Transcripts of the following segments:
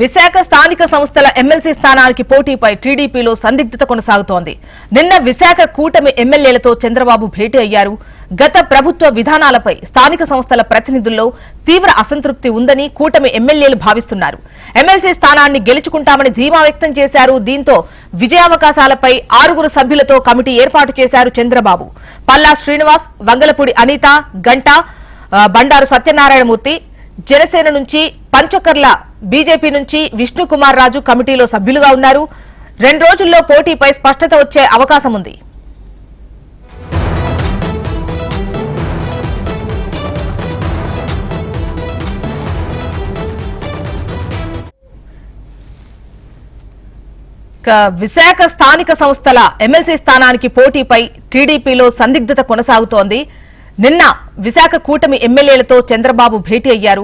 విశాఖ స్థానిక సంస్థల ఎమ్మెల్సీ స్థానానికి పోటీపై టీడీపీలో సందిగ్ధత కొనసాగుతోంది. నిన్న విశాఖ కూటమి ఎమ్మెల్యేలతో చంద్రబాబు భేటీ అయ్యారు. గత ప్రభుత్వ విధానాలపై స్థానిక సంస్థల ప్రతినిధుల్లో తీవ్ర అసంతృప్తి ఉందని కూటమి ఎమ్మెల్యేలు భావిస్తున్నారు. ఎమ్మెల్సీ స్థానాన్ని గెలుచుకుంటామని ధీమా వ్యక్తం చేశారు. దీంతో విజయావకాశాలపై ఆరుగురు సభ్యులతో కమిటీ ఏర్పాటు చేశారు చంద్రబాబు. పల్లా శ్రీనివాస్ వంగలపూడి అనిత గంట బండారు సత్యనారాయణమూర్తి జనసేన నుంచి పంచకర్ల బీజేపీ నుంచి విష్ణుకుమార్ రాజు కమిటీలో సభ్యులుగా ఉన్నారు. రెండు రోజుల్లో పోటీపై స్పష్టత వచ్చే అవకాశం ఉంది. విశాఖ స్థానిక సంస్థల ఎమ్మెల్సీ స్థానానికి పోటీపై టీడీపీలో సందిగ్ధత కొనసాగుతోంది. నిన్న విశాఖ కూటమి ఎమ్మెల్యేలతో చంద్రబాబు భేటీ అయ్యారు.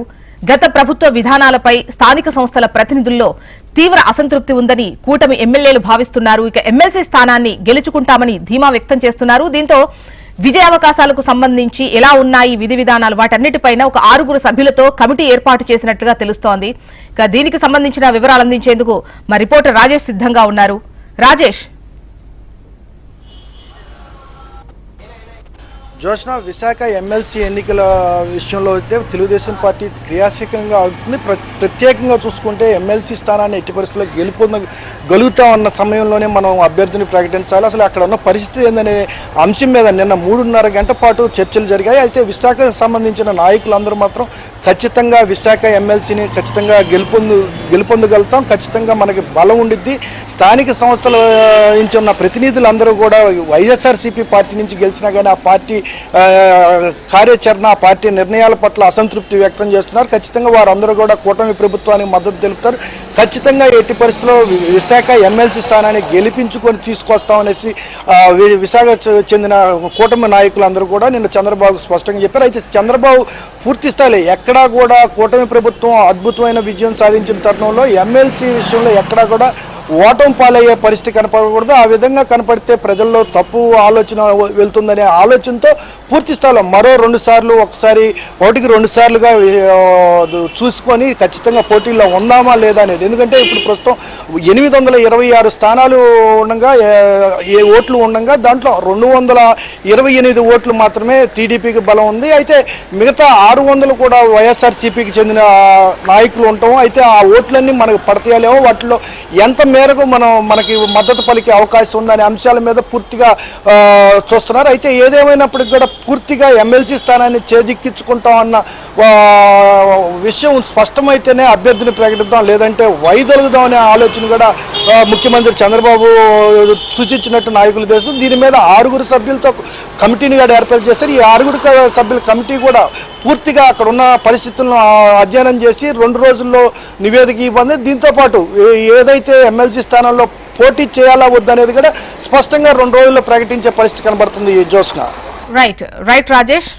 గత ప్రభుత్వ విధానాలపై స్థానిక సంస్థల ప్రతినిధుల్లో తీవ్ర అసంతృప్తి ఉందని కూటమి ఎమ్మెల్యేలు భావిస్తున్నారు. ఇక ఎమ్మెల్సీ స్థానాన్ని గెలుచుకుంటామని ధీమా వ్యక్తం చేస్తున్నారు. దీంతో విజయావకాశాలకు సంబంధించి ఎలా ఉన్నాయి విధి విధానాలు వాటన్నిటిపైన ఒక ఆరుగురు సభ్యులతో కమిటీ ఏర్పాటు చేసినట్లుగా తెలుస్తోంది. ఇక దీనికి సంబంధించిన వివరాలు అందించేందుకు మా రిపోర్టర్ రాజేష్ సిద్ధంగా ఉన్నారు. రాజేష్. జోష్న విశాఖ ఎమ్మెల్సీ ఎన్నికల విషయంలో అయితే తెలుగుదేశం పార్టీ క్రియాశీలకంగా అవుతుంది. ప్ర ప్రత్యేకంగా చూసుకుంటే ఎమ్మెల్సీ స్థానాన్ని ఎట్టి పరిస్థితుల్లో గెలుపొంద గలుగుతా ఉన్న సమయంలోనే మనం అభ్యర్థిని ప్రకటించాలి. అసలు అక్కడ ఉన్న పరిస్థితి ఏందనే అంశం మీద నిన్న మూడున్నర గంట పాటు చర్చలు జరిగాయి. అయితే విశాఖకు సంబంధించిన నాయకులందరూ మాత్రం ఖచ్చితంగా విశాఖ ఎమ్మెల్సీని ఖచ్చితంగా గెలుపొందు గెలుపొందగలుగుతాం. ఖచ్చితంగా మనకి బలం ఉండిద్ది. స్థానిక సంస్థల నుంచి ఉన్న ప్రతినిధులందరూ కూడా వైఎస్ఆర్సీపీ పార్టీ నుంచి గెలిచినా కానీ ఆ పార్టీ కార్యాచరణ పార్టీ నిర్ణయాల పట్ల అసంతృప్తి వ్యక్తం చేస్తున్నారు. ఖచ్చితంగా వారందరూ కూడా కూటమి ప్రభుత్వానికి మద్దతు తెలుపుతారు. ఖచ్చితంగా ఎట్టి పరిస్థితుల్లో విశాఖ ఎమ్మెల్సీ స్థానాన్ని గెలిపించుకొని తీసుకొస్తామనేసి వి- విశాఖ చెందిన కూటమి నాయకులందరూ కూడా నిన్న చంద్రబాబు స్పష్టంగా చెప్పారు. అయితే చంద్రబాబు పూర్తి స్థాయిలో ఎక్కడా కూడా కూటమి ప్రభుత్వం అద్భుతమైన విజయం సాధించిన తరుణంలో ఎమ్మెల్సీ విషయంలో ఎక్కడా కూడా ఓటం పాలయ్యే పరిస్థితి కనపడకూడదు. ఆ విధంగా కనపడితే ప్రజల్లో తప్పు ఆలోచన వెళ్తుందనే ఆలోచనతో పూర్తి స్థాయిలో మరో రెండు సార్లు ఒకసారి ఒకటికి రెండు సార్లుగా చూసుకొని ఖచ్చితంగా పోటీల్లో ఉందామా లేదా అనేది. ఎందుకంటే ఇప్పుడు ప్రస్తుతం ఎనిమిది వందల ఇరవై ఆరు స్థానాలు ఉండగా ఏ- ఓట్లు ఉండగా దాంట్లో రెండు వందల ఇరవై ఎనిమిది ఓట్లు మాత్రమే టీడీపీకి బలం ఉంది. అయితే మిగతా ఆరు వందలు కూడా వైఎస్ఆర్సీపీకి చెందిన నాయకులు ఉంటాం అయితే ఆ ఓట్లన్నీ మనకు పడతాయాలేమో. వాటిలో ఎంత మేరకు మనం మనకి మద్దతు పలికే అవకాశం ఉందనే అంశాల మీద పూర్తిగా చూస్తున్నారు. అయితే ఏదేమైనప్పటికి కూడా పూర్తిగా ఎమ్మెల్సీ స్థానాన్ని చేజిక్కించుకుంటాం అన్న విషయం స్పష్టమైతేనే అభ్యర్థిని ప్రకటిద్దాం లేదంటే వైదొలుగుదాం అనే ఆలోచన కూడా ముఖ్యమంత్రి చంద్రబాబు సూచించినట్టు నాయకులు చేస్తుంది దీని మీద ఆరుగురు సభ్యులతో కమిటీని కూడా ఏర్పాటు చేశారు. ఈ ఆరుగురు సభ్యుల కమిటీ కూడా పూర్తిగా అక్కడ ఉన్న పరిస్థితులను అధ్యయనం చేసి రెండు రోజుల్లో నివేదిక ఇవ్వండి దీంతో పాటు ఏదైతే ఎమ్మెల్సీ స్థానంలో పోటీ చేయాలా వద్దనేది కూడా స్పష్టంగా రెండు రోజుల్లో ప్రకటించే పరిస్థితి కనబడుతుంది జోస్న రైట్ రైట్ రాజేష్